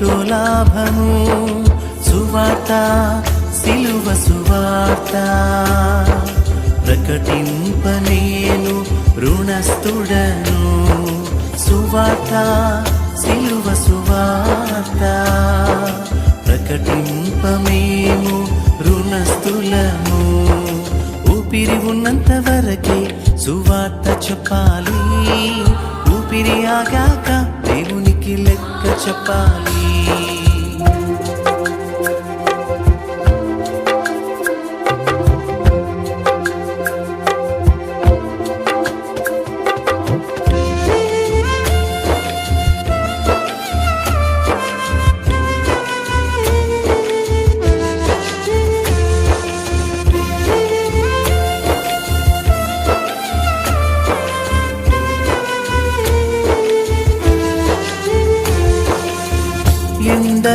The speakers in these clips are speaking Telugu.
ఎంతో లాభము. సువార్త సిలువ సువార్త. ప్రకటింప నేను రుణస్థుడను. సువార్త సిలువ సువార్త. ప్రకటింప మేము రుణస్థులము. ఊపిరి ఉన్నంత వరకే సువార్త చెప్పాలి. ఊపిరి ఆగాక దేవునికి లెక్క చెప్పాలి. Thank you.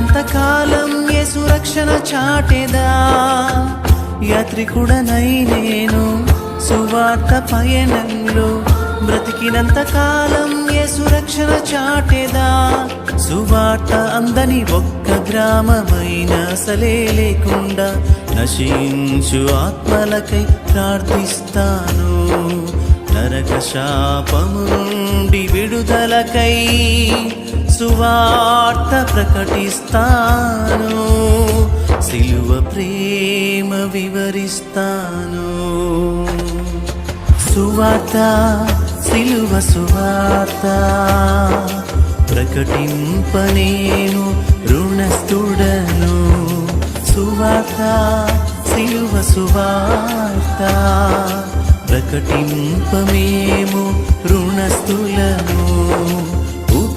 అంతకాలం ఏ సురక్షణ చాటెదా? యాత్రికుడనై నేను సువార్త పయనంలో బ్రతికినంత కాలం సురక్షణ రక్షణ చాటెదా? సువార్త అందని ఒక్క గ్రామమైన అసలే లేకుండా నశించు ఆత్మలకై ప్రార్థిస్తాను. నరక శాపముండి విడుదలకై సువార్త ప్రకటిస్తాను. సిలువ ప్రేమ వివరిస్తాను. సువార్త సిలువ సువార్త ప్రకటింప నేను రుణస్థుడను. సువార్త సిలువ సువార్త ప్రకటింప మేము రుణస్థులను.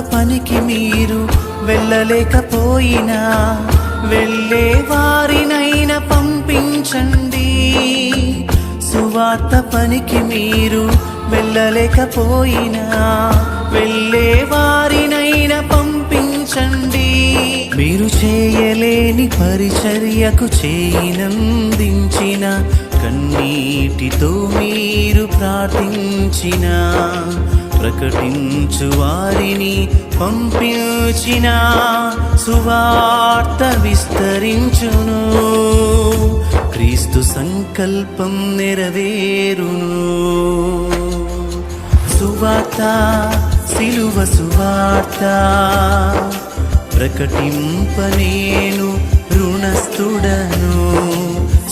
పనికి మీరు వెళ్ళలేకపోయినా వెళ్ళే వారినైనా పంపించండి. సువార్త పనికి మీరు వెళ్ళలేకపోయినా వెళ్ళే వారినైనా పంపించండి. మీరు చేయలేని పరిచర్యకు చేయినందించిన కన్నీటితో మీరు ప్రార్థించిన ప్రకటించు వారిని పంపించిన సువార్త విస్తరించును. క్రీస్తు సంకల్పం నెరవేరును. సువార్త సిలువ సువార్త ప్రకటింప నేను రుణస్థుడను.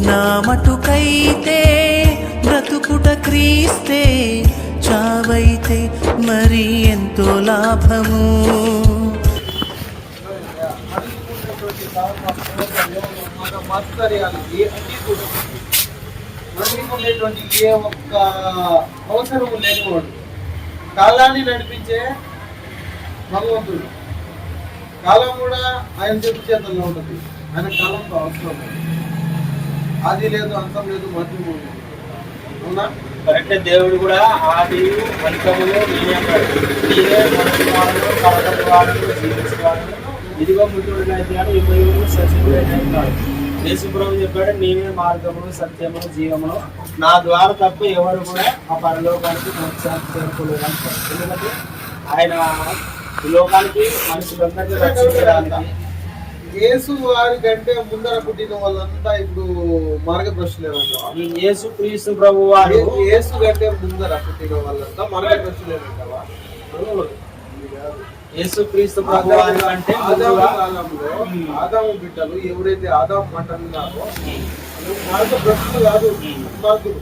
నా మటుకైతే బ్రతుకుట క్రీస్తే చావైతే మరి ఎంతో లాభము. కూడా ఉండేటువంటి ఏ ఒక్క అవసరం లేనివాడు కాలాన్ని నడిపించే భగవంతుడు. కాలం కూడా ఆయన చెప్పు చేతల్లో ఉంటుంది. ఆయన కాలంతో అవసరం ఆది లేదు అంతం లేదు మధ్యము లేదు. అవునా? కరెక్ట్ దేవుడు కూడా ఆది ఫలితములు నేనే అన్నాడు. నేనే మనసు వాడు కలగని వాడు. జీవించేవాడు ఇదిగో ముట్టుడు అయిపోయాడు ఇరవై సచివుడు అన్నాడు. యేసుప్రభు చెప్పాడు నేనే మార్గమును సత్యమును జీవమును నా ద్వారా తప్ప ఎవరు కూడా ఆ పరలోకానికి మోక్షానికి చేరుకోలేరు ఎందుకంటే ఆయన లోకానికి మనుషులందరికీ రక్షించడానికి యేసు వారి కంటే ముందర పుట్టిన వాళ్ళంతా ఇప్పుడు మార్గదర్శులేనంట. ఈ యేసు క్రీస్తు ప్రభు వారు యేసు కంటే ముందర పుట్టిన వాళ్ళంతా మార్గదర్శులేనంటవా యేసు క్రీస్తు ప్రభు వారు అంటే ఆదాము ముందుగా కాలంలో ఆదాము బిడ్డలు ఎవరైతే ఆదాము మాట అన్నారో మార్గదర్శులు కాదు మార్గులు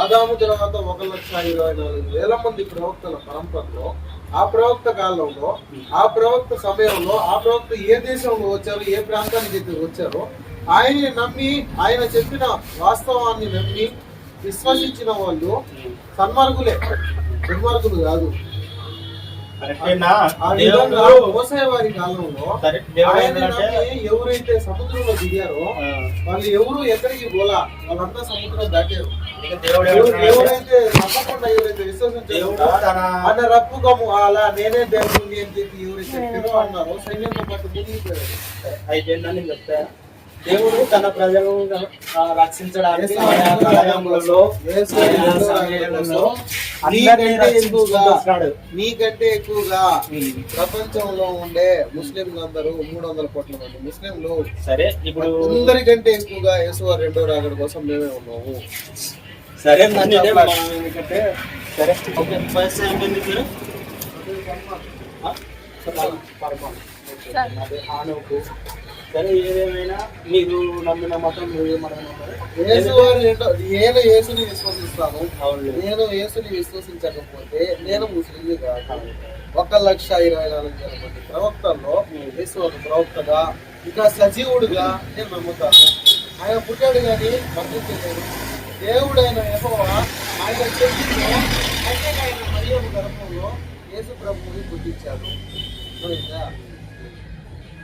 ఆదాము తర్వాత ఒక లక్ష ఇరవై నాలుగు వేల మంది ప్రవక్తల పరంపరలో ఆ ప్రవక్త కాలంలో ఆ ప్రవక్త సమయంలో ఆ ప్రవక్త ఏ దేశంలో వచ్చారు ఏ ప్రాంతానికి వచ్చారో ఆయన్ని నమ్మి ఆయన చెప్పిన వాస్తవాన్ని నమ్మి విశ్వసించిన వాళ్ళు సన్మార్గులే. దుర్మార్గులు కాదు. మోసే వారి కాలంలో ఎవరైతే సముద్రంలో దిగారో వాళ్ళు ఎవరు ఎక్కడికి పోలా వాళ్ళంతా సముద్రం దాటారు. ఎవరైతే నమ్మకుండా ఎవరైతే విశ్వసించారో రప్పుకము అలా నేనే దేవుడిని అని చెప్పి ఎవరైతే అన్నారో సైన్యంతో పాటు అయిపోయిందని చెప్తా? దేవుడు తన ప్రజలను ఆ, రక్షించడానికి యేసు యేసు యేసు నీకంటే ఎక్కువగా. ప్రపంచంలో ఉండే ముస్లింలు అందరూ మూడు వందల కోట్ల మంది ముస్లింలు సరే ఇప్పుడు అందరికంటే ఎక్కువగా యేసువారు రెండో రాకడ కోసం మేమే ఉన్నాము సరే ఎందుకంటే సరే ఓకే ఫస్ట్ అయిపోయింది మీరు ఆ? పరమ. ఓకే. అదే ఆనవుకు సరే ఏదేమైనా మీరు నమ్మిన మతం మీరు నేను యేసుని విశ్వసిస్తాను. నేను యేసుని విశ్వసించకపోతే నేను ముస్లింని కాదు. ఒక లక్ష ఇరవై నాలుగు వేల మంది ప్రవక్తల్లో యేసు ఒక ప్రవక్తగా ఇంకా సజీవుడుగా నేను నమ్ముతాను. ఆయన పుట్టాడు కానీ మరణించలేదు దేవుడైన యెహోవా ఆయన చెప్పిందో అంటే ఆయన మరియమ్మ గర్భంలో యేసు ప్రభువుని పుట్టించాడు?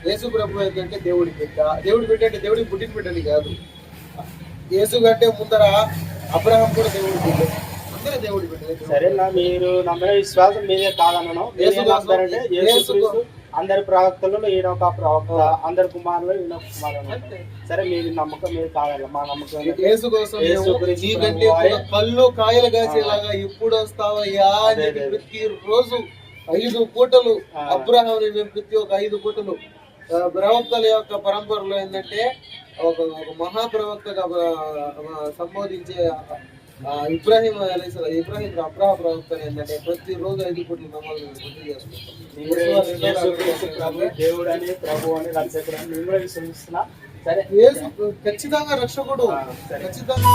యేసు ప్రభు ఏంటంటే దేవుడి బిడ్డ. దేవుడి బిడ్డ అంటే దేవుడికి పుట్టిన బిడ్డని కాదు. యేసు కంటే ముందర అబ్రహం కూడా దేవుడి బిడ్డ. అందరూ దేవుడి బిడ్డ సరేనా మీరు నమ్మిన విశ్వాసం మీదే కాదనను. అందరి ప్రవక్తలలో ఈయన ఒక ప్రవక్త అందరి కుమారులు ఈయన ఒక కుమారుడు. అంతే. సరే మీరు నమ్మకం మీరు కాదన్న. మా నమ్మకం యేసు కోసం నీకంటే కళ్ళు కాయలు కాసేలాగా ఎప్పుడు వస్తావయ్యా అని. ప్రతి రోజు ఐదు పూటలు. అబ్రహాం ప్రతి ఒక్క ఐదు పూటలు ప్రవక్తల యొక్క పరంపరలో ఏంటంటే ఒక ఒక మహాప్రవక్తగా సంబోధించే ఇబ్రాహిం ఇబ్రాహిం అబ్రాహ ప్రవక్త ఏంటంటే ప్రతి రోజు ఐదు కోట్ల దేవుడు అని ప్రభు అని రక్షకుడు అని కూడా విశ్వసిస్తున్నా. సరే. యేసు ఖచ్చితంగా రక్షకుడు. ఖచ్చితంగా.